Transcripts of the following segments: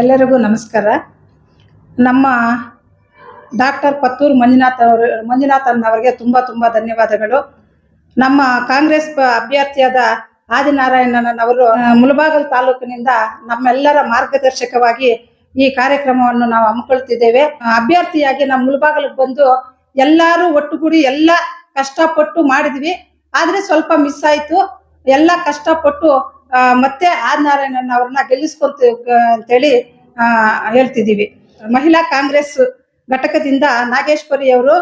ಎಲ್ಲರಿಗೂ ನಮಸ್ಕಾರ. ನಮ್ಮ ಡಾಕ್ಟರ್ ಪತ್ತೂರು ಮಂಜುನಾಥ್ ಅವರು ಮಂಜುನಾಥನ್ ಅವರಿಗೆ ತುಂಬ ತುಂಬ ಧನ್ಯವಾದಗಳು. ನಮ್ಮ ಕಾಂಗ್ರೆಸ್ ಅಭ್ಯರ್ಥಿಯಾದ ಆದಿನಾರಾಯಣನ್ ಅವರು ಮುಲಬಾಗಲ್ ಮುಳಬಾಗಲ್ ತಾಲೂಕಿನಿಂದ ನಮ್ಮೆಲ್ಲರ ಮಾರ್ಗದರ್ಶಕವಾಗಿ ಈ ಕಾರ್ಯಕ್ರಮವನ್ನು ನಾವು ಹಮ್ಮಿಕೊಳ್ತಿದ್ದೇವೆ. ಅಭ್ಯರ್ಥಿಯಾಗಿ ನಮ್ಮ ಮುಳಬಾಗಲಿಗೆ ಬಂದು ಎಲ್ಲರೂ ಒಟ್ಟುಗೂಡಿ ಎಲ್ಲ ಕಷ್ಟಪಟ್ಟು ಮಾಡಿದ್ವಿ. ಆದ್ರೆ ಸ್ವಲ್ಪ ಮಿಸ್ ಆಯ್ತು. ಎಲ್ಲ ಕಷ್ಟಪಟ್ಟು ಮತ್ತೆ ಆದಿನಾರಾಯಣನ್ ಅವ್ರನ್ನ ಗೆಲ್ಲಿಸ್ಕೊಂತ ಅಂತೇಳಿ ಆ, ಹೇಳ್ತಿದೀವಿ ಮಹಿಳಾ ಕಾಂಗ್ರೆಸ್ ಘಟಕದಿಂದ ನಾಗೇಶ್ವರಿ ಅವರು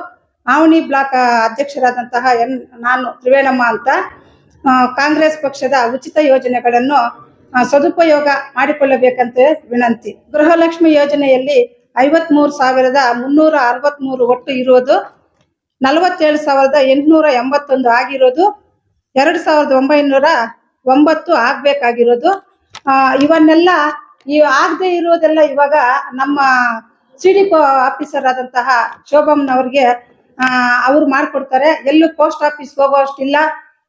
ಆವಣಿ ಬ್ಲಾಕ್ ಅಧ್ಯಕ್ಷರಾದಂತಹ ಎನ್ ನಾನು ತ್ರಿವೇಣಮ್ಮ ಅಂತ ಕಾಂಗ್ರೆಸ್ ಪಕ್ಷದ ಉಚಿತ ಯೋಜನೆಗಳನ್ನು ಸದುಪಯೋಗ ಮಾಡಿಕೊಳ್ಳಬೇಕಂತ ವಿನಂತಿ. ಗೃಹಲಕ್ಷ್ಮಿ ಯೋಜನೆಯಲ್ಲಿ ಐವತ್ಮೂರು ಸಾವಿರದ ಮುನ್ನೂರ ಅರವತ್ಮೂರು ಒಟ್ಟು ಇರೋದು ನಲವತ್ತೇಳು ಸಾವಿರದ ಎಂಟುನೂರ ಎಂಬತ್ತೊಂದು ಆಗಿರೋದು ಎರಡು ಸಾವಿರದ ಒಂಬೈನೂರ ಒಂಬತ್ತು ಆಗ್ಬೇಕಾಗಿರೋದು. ಇವನ್ನೆಲ್ಲ ಈ ಆಗದೆ ಇರೋದೆಲ್ಲ ಇವಾಗ ನಮ್ಮ ಸಿ ಡಿ ಆಫೀಸರ್ ಆದಂತಹ ಶೋಭಮ್ನವ್ರಿಗೆ ಅವ್ರು ಮಾಡ್ಕೊಡ್ತಾರೆ. ಎಲ್ಲೂ ಪೋಸ್ಟ್ ಆಫೀಸ್ಗೆ ಹೋಗೋ ಅಷ್ಟಿಲ್ಲ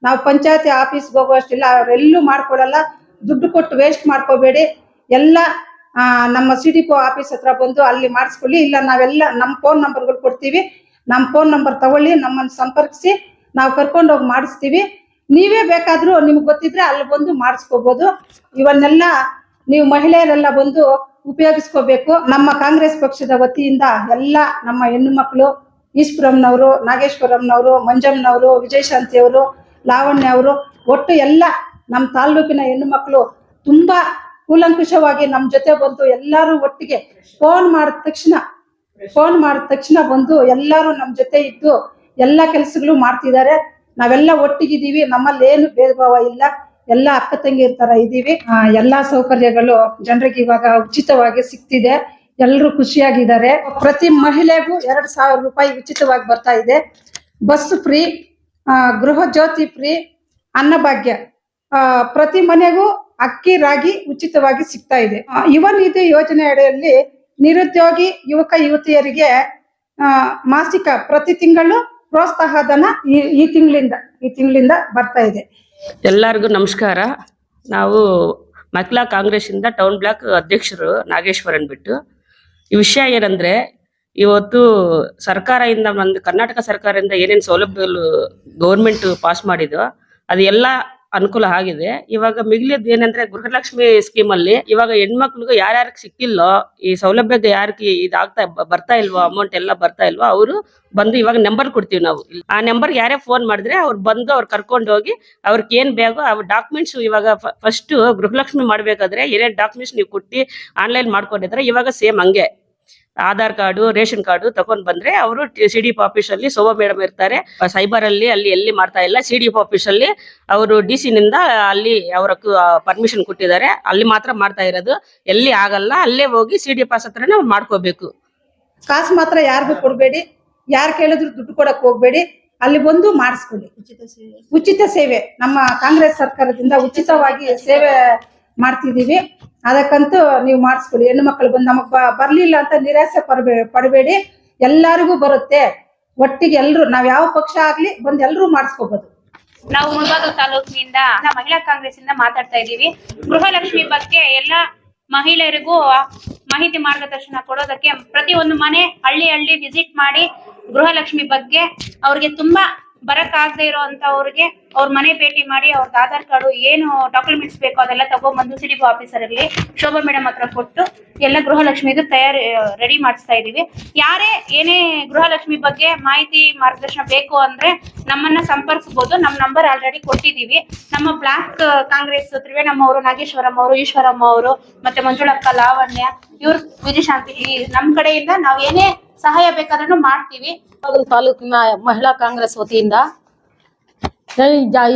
ನಾವು ಪಂಚಾಯತಿ ಆಫೀಸ್ಗೆ ಹೋಗೋ ಅಷ್ಟಿಲ್ಲ ಅವರೆಲ್ಲೂ ಮಾಡ್ಕೊಡಲ್ಲ ದುಡ್ಡು ಕೊಟ್ಟು ವೇಸ್ಟ್ ಮಾಡ್ಕೋಬೇಡಿ. ಎಲ್ಲ ನಮ್ಮ ಸಿ ಡಿ ಪೋ ಆಫೀಸ್ ಹತ್ರ ಬಂದು ಅಲ್ಲಿ ಮಾಡಿಸ್ಕೊಳ್ಳಿ. ಇಲ್ಲ, ನಾವೆಲ್ಲ ನಮ್ಮ ಫೋನ್ ನಂಬರ್ಗಳು ಕೊಡ್ತೀವಿ. ನಮ್ಮ ಫೋನ್ ನಂಬರ್ ತಗೊಳ್ಳಿ. ನಮ್ಮನ್ನು ಸಂಪರ್ಕಿಸಿ. ನಾವು ಕರ್ಕೊಂಡೋಗಿ ಮಾಡಿಸ್ತೀವಿ. ನೀವೇ ಬೇಕಾದರೂ ನಿಮ್ಗೆ ಗೊತ್ತಿದ್ರೆ ಅಲ್ಲಿ ಬಂದು ಮಾಡಿಸ್ಕೋಬಹುದು ಇವನ್ನೆಲ್ಲ ನೀವು ಮಹಿಳೆಯರೆಲ್ಲ ಬಂದು ಉಪಯೋಗಿಸ್ಕೋಬೇಕು. ನಮ್ಮ ಕಾಂಗ್ರೆಸ್ ಪಕ್ಷದ ವತಿಯಿಂದ ಎಲ್ಲ ನಮ್ಮ ಹೆಣ್ಣು ಮಕ್ಕಳು, ಈಶ್ವರಂನವರು, ನಾಗೇಶ್ವರಂನವರು, ಮಂಜಮ್ಮನವರು ವಿಜಯಶಾಂತಿ ಅವರು ಲಾವಣ್ಯ ಅವರು ಒಟ್ಟು ಎಲ್ಲ ನಮ್ಮ ತಾಲ್ಲೂಕಿನ ಹೆಣ್ಣು ಮಕ್ಕಳು ತುಂಬಾ ಕೂಲಂಕುಷವಾಗಿ ನಮ್ಮ ಜೊತೆ ಬಂದು ಎಲ್ಲರೂ ಒಟ್ಟಿಗೆ ಫೋನ್ ಮಾಡಿದ ತಕ್ಷಣ, ಫೋನ್ ಮಾಡಿದ ತಕ್ಷಣ ಬಂದು ಎಲ್ಲರೂ ನಮ್ಮ ಜೊತೆ ಇದ್ದು ಎಲ್ಲ ಕೆಲಸಗಳು ಮಾಡ್ತಿದ್ದಾರೆ. ನಾವೆಲ್ಲ ಒಟ್ಟಿಗಿದ್ದೀವಿ. ನಮ್ಮಲ್ಲಿ ಏನು ಭೇದ ಭಾವ ಇಲ್ಲ. ಎಲ್ಲ ಅಕ್ಕ ತಂಗಿ ತರ ಇದ್ದೀವಿ. ಎಲ್ಲಾ ಸೌಕರ್ಯಗಳು ಜನರಿಗೆ ಇವಾಗ ಉಚಿತವಾಗಿ ಸಿಗ್ತಿದೆ ಎಲ್ಲರೂ ಖುಷಿಯಾಗಿದ್ದಾರೆ. ಪ್ರತಿ ಮಹಿಳೆಗೂ ಎರಡ್ ಸಾವಿರ ರೂಪಾಯಿ ಉಚಿತವಾಗಿ ಬರ್ತಾ ಇದೆ. ಬಸ್ ಫ್ರೀ ಗೃಹ ಜ್ಯೋತಿ ಫ್ರೀ, ಅನ್ನಭಾಗ್ಯ. ಪ್ರತಿ ಮನೆಗೂ ಅಕ್ಕಿ, ರಾಗಿ ಉಚಿತವಾಗಿ ಸಿಗ್ತಾ ಇದೆ. ಯುವ ನಿಧಿ ಯೋಜನೆ ಅಡಿಯಲ್ಲಿ ನಿರುದ್ಯೋಗಿ, ಯುವಕ, ಯುವತಿಯರಿಗೆ ಮಾಸಿಕ ಪ್ರತಿ ತಿಂಗಳು ಪ್ರೋತ್ಸಾಹ ಧನ ಈ ತಿಂಗಳಿಂದ ಈ ತಿಂಗಳಿಂದ ಬರ್ತಾ ಇದೆ. ಎಲ್ಲರಿಗೂ ನಮಸ್ಕಾರ. ನಾವು ಮಹಿಳಾ ಕಾಂಗ್ರೆಸ್ಸಿಂದ ಟೌನ್ ಬ್ಲಾಕ್ ಅಧ್ಯಕ್ಷರು ನಾಗೇಶ್ವರನ್ ಬಿಟ್ಟು. ಈ ವಿಷಯ ಏನಂದ್ರೆ, ಇವತ್ತು ಸರ್ಕಾರದಿಂದ ಒಂದು ಕರ್ನಾಟಕ ಸರ್ಕಾರದಿಂದ ಏನೇನು ಸೌಲಭ್ಯಗಳು ಗೌರ್ಮೆಂಟ್ ಪಾಸ್ ಮಾಡಿದೋ ಅದೆಲ್ಲ ಅನುಕೂಲ ಆಗಿದೆ. ಇವಾಗ ಮಿಗಿಲಿದ್ ಏನಂದ್ರೆ ಗೃಹಲಕ್ಷ್ಮಿ ಸ್ಕೀಮ್ ಅಲ್ಲಿ ಇವಾಗ ಹೆಣ್ಮಕ್ಳಿಗೂ ಯಾರ್ಯಾರಿಗೆ ಸಿಕ್ಕಿಲ್ಲೋ, ಈ ಸೌಲಭ್ಯದ ಯಾರಿಗೆ ಇದಾಗ್ತಾ ಬರ್ತಾ ಇಲ್ವೋ ಅಮೌಂಟ್ ಎಲ್ಲ ಬರ್ತಾ ಇಲ್ವೋ, ಅವರು ಬಂದು ಇವಾಗ ನಂಬರ್ ಕೊಡ್ತೀವಿ ನಾವು. ಆ ನಂಬರ್ ಯಾರೇ ಫೋನ್ ಮಾಡಿದ್ರೆ ಅವ್ರು ಬಂದು ಅವ್ರು ಕರ್ಕೊಂಡು ಹೋಗಿ ಅವ್ರಿಗೆ ಏನ್ ಬೇಕೋ ಅವ್ರ ಡಾಕ್ಯುಮೆಂಟ್ಸ್ ಇವಾಗ ಫಸ್ಟ್ ಗೃಹಲಕ್ಷ್ಮಿ ಮಾಡ್ಬೇಕಾದ್ರೆ ಏನೇನ್ ಡಾಕ್ಯುಮೆಂಟ್ಸ್ ನೀವು ಕೊಟ್ಟು ಆನ್ಲೈನ್ ಮಾಡ್ಕೊಂಡಿದ್ರೆ ಇವಾಗ ಸೇಮ್ ಹಂಗೆ. ಆಧಾರ್ ಕಾರ್ಡು ರೇಷನ್ ಕಾರ್ಡು ತಗೊಂಡ್ ಬಂದ್ರೆ ಅವರು ಸಿ ಡಿ ಆಫೀಸ್ ಅಲ್ಲಿ ಶೋಭಾ ಮೇಡಮ್ ಇರ್ತಾರೆ. ಸೈಬರ್ ಅಲ್ಲಿ ಅಲ್ಲಿ ಎಲ್ಲಿ ಮಾಡ್ತಾ ಇಲ್ಲ ಸಿ ಡಿ ಆಫೀಸ್ ಅಲ್ಲಿ ಅವರು ಡಿ ಸಿ ನಿಂದ ಅಲ್ಲಿ ಅವರ ಪರ್ಮಿಷನ್ ಕೊಟ್ಟಿದ್ದಾರೆ. ಅಲ್ಲಿ ಮಾತ್ರ ಮಾಡ್ತಾ ಇರೋದು. ಎಲ್ಲಿ ಆಗಲ್ಲ ಅಲ್ಲೇ ಹೋಗಿ ಸಿ ಡಿ ಪಾಸ್ ಹತ್ರನೇ ಮಾಡ್ಕೋಬೇಕು. ಕಾಸು ಮಾತ್ರ ಯಾರಿಗೂ ಕೊಡಬೇಡಿ. ಯಾರು ಕೇಳಿದ್ರು ದುಡ್ಡು ಕೊಡಕ್ ಹೋಗ್ಬೇಡಿ. ಅಲ್ಲಿ ಬಂದು ಮಾಡಿಸ್ಕೊಳ್ಳಿ. ಉಚಿತ ಸೇವೆ. ನಮ್ಮ ಕಾಂಗ್ರೆಸ್ ಸರ್ಕಾರದಿಂದ ಉಚಿತವಾಗಿ ಸೇವೆ ಮಾಡ್ತಿದೀವಿ ಅದಕ್ಕಂತೂ ನೀವು ಮಾಡಿಸ್ಕೊಳ್ಳಿ. ಹೆಣ್ಣು ಮಕ್ಕಳು ಬಂದು ನಮಗ್ ಬರಲಿಲ್ಲ ಅಂತ ನಿರಾಸೆ ಪಡಬೇ ಪಡಬೇಡಿ. ಎಲ್ಲರಿಗೂ ಬರುತ್ತೆ. ಒಟ್ಟಿಗೆ ಎಲ್ರು ನಾವ್ ಯಾವ ಪಕ್ಷ ಆಗ್ಲಿ ಬಂದು ಎಲ್ಲರೂ ಮಾಡಿಸ್ಕೋಬಹುದು ನಾವು ಮುಳಬಾಗ ತಾಲೂಕಿನಿಂದ ಮಹಿಳಾ ಕಾಂಗ್ರೆಸ್ ಇಂದ ಮಾತಾಡ್ತಾ ಇದ್ದೀವಿ. ಗೃಹಲಕ್ಷ್ಮಿ ಬಗ್ಗೆ ಎಲ್ಲ ಮಹಿಳೆಯರಿಗೂ ಮಾಹಿತಿ ಮಾರ್ಗದರ್ಶನ ಕೊಡೋದಕ್ಕೆ ಪ್ರತಿ ಒಂದು ಮನೆ ಹಳ್ಳಿ ಹಳ್ಳಿ ವಿಸಿಟ್ ಮಾಡಿ ಗೃಹಲಕ್ಷ್ಮಿ ಬಗ್ಗೆ ಅವ್ರಿಗೆ ತುಂಬಾ ಬರಕ್ ಆಗದೆ ಇರೋಂತವ್ರಿಗೆ ಅವ್ರ ಮನೆ ಭೇಟಿ ಮಾಡಿ ಅವ್ರದ್ದು ಆಧಾರ್ ಕಾರ್ಡು ಏನು ಡಾಕ್ಯುಮೆಂಟ್ಸ್ ಬೇಕೋ ಅದೆಲ್ಲ ತಗೊಂಡ್ಬಂದು ಸಿ ಡಿ ಆಫೀಸರ್ ಅಲ್ಲಿ ಶೋಭಾ ಮೇಡಮ್ ಹತ್ರ ಕೊಟ್ಟು ಎಲ್ಲ ಗೃಹಲಕ್ಷ್ಮಿದು ತಯಾರಿ, ರೆಡಿ ಮಾಡಿಸ್ತಾ ಇದೀವಿ. ಯಾರೇ ಏನೇ ಗೃಹಲಕ್ಷ್ಮಿ ಬಗ್ಗೆ ಮಾಹಿತಿ ಮಾರ್ಗದರ್ಶನ ಬೇಕು ಅಂದ್ರೆ ನಮ್ಮನ್ನ ಸಂಪರ್ಕಿಸಬಹುದು ನಮ್ಮ ನಂಬರ್ ಆಲ್ರೆಡಿ ಕೊಟ್ಟಿದೀವಿ. ನಮ್ಮ ಬ್ಲಾಕ್ ಕಾಂಗ್ರೆಸ್ ತ್ರಿವೇಣಮ್ಮ ಅವರು, ನಾಗೇಶ್ವರಮ್ಮ ಅವರು, ಈಶ್ವರಮ್ಮ ಅವರು, ಮತ್ತೆ ಮಂಜುಳಪ್ಪ ಲಾವಣ್ಯ ಇವ್ರ ವಿಜಯಶಾಂತಿ ಈ ನಮ್ ಕಡೆಯಿಂದ ನಾವು ಏನೇ ಸಹಾಯ ಬೇಕಾದ್ರೂ ಮಾಡ್ತೀವಿ. ತಾಲೂಕಿನ ಮಹಿಳಾ ಕಾಂಗ್ರೆಸ್ ವತಿಯಿಂದ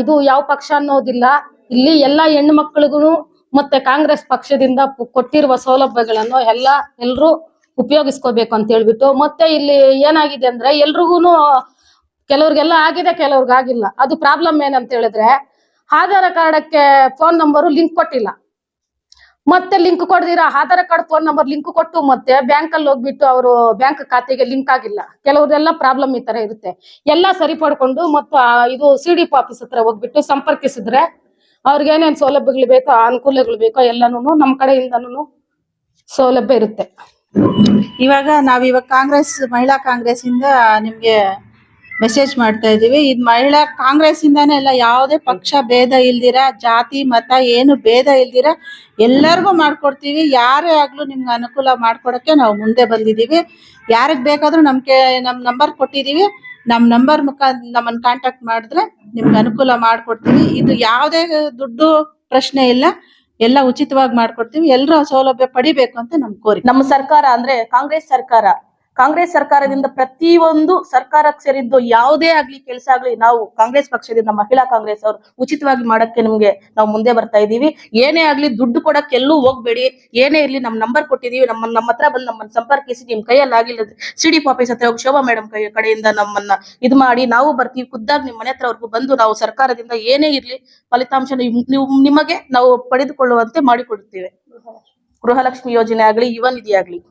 ಇದು ಯಾವ ಪಕ್ಷ ಅನ್ನೋದಿಲ್ಲ. ಇಲ್ಲಿ ಎಲ್ಲಾ ಹೆಣ್ಣು ಮಕ್ಕಳಿಗೂ ಮತ್ತೆ ಕಾಂಗ್ರೆಸ್ ಪಕ್ಷದಿಂದ ಕೊಟ್ಟಿರುವ ಸೌಲಭ್ಯಗಳನ್ನು ಎಲ್ಲ ಎಲ್ರು ಉಪಯೋಗಿಸ್ಕೋಬೇಕು ಅಂತ ಹೇಳ್ಬಿಟ್ಟು, ಮತ್ತೆ ಇಲ್ಲಿ ಏನಾಗಿದೆ ಅಂದ್ರೆ ಎಲ್ರಿಗೂ ಕೆಲವ್ರಿಗೆಲ್ಲ ಆಗಿದೆ ಕೆಲವ್ರಿಗೆ ಆಗಿಲ್ಲ ಅದು ಪ್ರಾಬ್ಲಮ್ ಏನಂತ ಹೇಳಿದ್ರೆ, ಆಧಾರ್ ಕಾರ್ಡಕ್ಕೆ ಫೋನ್ ನಂಬರು ಲಿಂಕ್ ಕೊಟ್ಟಿಲ್ಲ. ಮತ್ತೆ link ಕೊಡ್ದಿರಾ? Aadhaar card phone number link ಕೊಟ್ಟು ಮತ್ತೆ ಬ್ಯಾಂಕ್ ಅಲ್ಲಿ ಹೋಗ್ಬಿಟ್ಟು ಅವರು ಬ್ಯಾಂಕ್ ಖಾತೆಗೆ ಲಿಂಕ್ ಆಗಿಲ್ಲ. ಕೆಲವ್ರದೆಲ್ಲ ಪ್ರಾಬ್ಲಮ್ ಈ ತರ ಇರುತ್ತೆ. ಎಲ್ಲ ಸರಿಪಡ್ಕೊಂಡು ಮತ್ತು ಆ, ಇದು ಸಿ ಡಿ ಆಫೀಸ್ ಹತ್ರ ಹೋಗ್ಬಿಟ್ಟು ಸಂಪರ್ಕಿಸಿದ್ರೆ ಅವ್ರಿಗೆ ಏನೇನ್ ಸೌಲಭ್ಯಗಳು ಬೇಕೋ, ಅನುಕೂಲಗಳು ಬೇಕೋ ಎಲ್ಲಾನು ನಮ್ಮ ಕಡೆಯಿಂದನೂ ಸೌಲಭ್ಯ ಇರುತ್ತೆ. ಇವಾಗ ನಾವ್ ಇವಾಗ ಕಾಂಗ್ರೆಸ್, ಮಹಿಳಾ ಕಾಂಗ್ರೆಸ್ ಇಂದ ನಿಮ್ಗೆ ಮೆಸೇಜ್ ಮಾಡ್ತಾ ಇದೀವಿ ಇದು ಮಹಿಳಾ ಕಾಂಗ್ರೆಸ್ ಇಂದಾನೆ ಎಲ್ಲ ಯಾವುದೇ ಪಕ್ಷ ಭೇದ ಇಲ್ದಿರ, ಜಾತಿ, ಮತ ಏನು ಭೇದ ಇಲ್ದಿರ ಎಲ್ಲರಿಗೂ ಮಾಡ್ಕೊಡ್ತೀವಿ. ಯಾರೇ ಆಗ್ಲೂ ನಿಮ್ಗೆ ಅನುಕೂಲ ಮಾಡ್ಕೊಡಕ್ಕೆ ನಾವು ಮುಂದೆ ಬಂದಿದೀವಿ ಯಾರಿಗ್ ಬೇಕಾದ್ರೂ ನಮ್ ಕೆ, ನಮ್ ನಂಬರ್ ಕೊಟ್ಟಿದೀವಿ ನಮ್ ನಂಬರ್ ಮುಖ ನಮ್ಮನ್ನ ಕಾಂಟ್ಯಾಕ್ಟ್ ಮಾಡಿದ್ರೆ ನಿಮ್ಗೆ ಅನುಕೂಲ ಮಾಡ್ಕೊಡ್ತೀವಿ. ಇದು ಯಾವುದೇ ದುಡ್ಡು ಪ್ರಶ್ನೆ ಇಲ್ಲ. ಎಲ್ಲ ಉಚಿತವಾಗಿ ಮಾಡ್ಕೊಡ್ತೀವಿ. ಎಲ್ಲರೂ ಸೌಲಭ್ಯ ಪಡಿಬೇಕು ಅಂತ ನಮ್ ಕೋರಿ ನಮ್ಮ ಸರ್ಕಾರ ಅಂದ್ರೆ ಕಾಂಗ್ರೆಸ್ ಸರ್ಕಾರ. ಕಾಂಗ್ರೆಸ್ ಸರ್ಕಾರದಿಂದ ಪ್ರತಿಯೊಂದು ಸರ್ಕಾರಕ್ಕೆ ಸೇರಿದ್ದು ಯಾವುದೇ ಆಗ್ಲಿ ಕೆಲಸ ಆಗ್ಲಿ ನಾವು ಕಾಂಗ್ರೆಸ್ ಪಕ್ಷದಿಂದ ಮಹಿಳಾ ಕಾಂಗ್ರೆಸ್ ಅವರು ಉಚಿತವಾಗಿ ಮಾಡಕ್ಕೆ ನಿಮ್ಗೆ ನಾವು ಮುಂದೆ ಬರ್ತಾ ಇದೀವಿ ಏನೇ ಆಗ್ಲಿ ದುಡ್ಡು ಕೊಡಕ್ಕೆ ಎಲ್ಲೂ ಹೋಗ್ಬೇಡಿ. ಏನೇ ಇರ್ಲಿ ನಮ್ ನಂಬರ್ ಕೊಟ್ಟಿದೀವಿ ನಮ್ಮ ನಮ್ಮ ಹತ್ರ ಬಂದು ನಮ್ಮನ್ನ ಸಂಪರ್ಕಿಸಿ ನಿಮ್ ಕೈಯಲ್ಲಿ ಆಗಿಲ್ಲ ಸಿ ಡಿ ಆಫೀಸ್ ಹತ್ರ ಹೋಗಿ ಶೋಭಾ ಮೇಡಮ್ ಕೈ, ಕಡೆಯಿಂದ ನಮ್ಮನ್ನ ಇದು ಮಾಡಿ ನಾವು ಬರ್ತೀವಿ. ಖುದ್ದಾಗಿ ನಿಮ್ ಮನೆ ಹತ್ರವರೆಗೂ ಬಂದು ನಾವು ಸರ್ಕಾರದಿಂದ ಏನೇ ಇರ್ಲಿ ಫಲಿತಾಂಶ ನಿಮಗೆ ನಾವು ಪಡೆದುಕೊಳ್ಳುವಂತೆ ಮಾಡಿಕೊಡುತ್ತೇವೆ. ಗೃಹಲಕ್ಷ್ಮಿ ಯೋಜನೆ ಆಗ್ಲಿ, ಯುವ ನಿಧಿ ಆಗ್ಲಿ.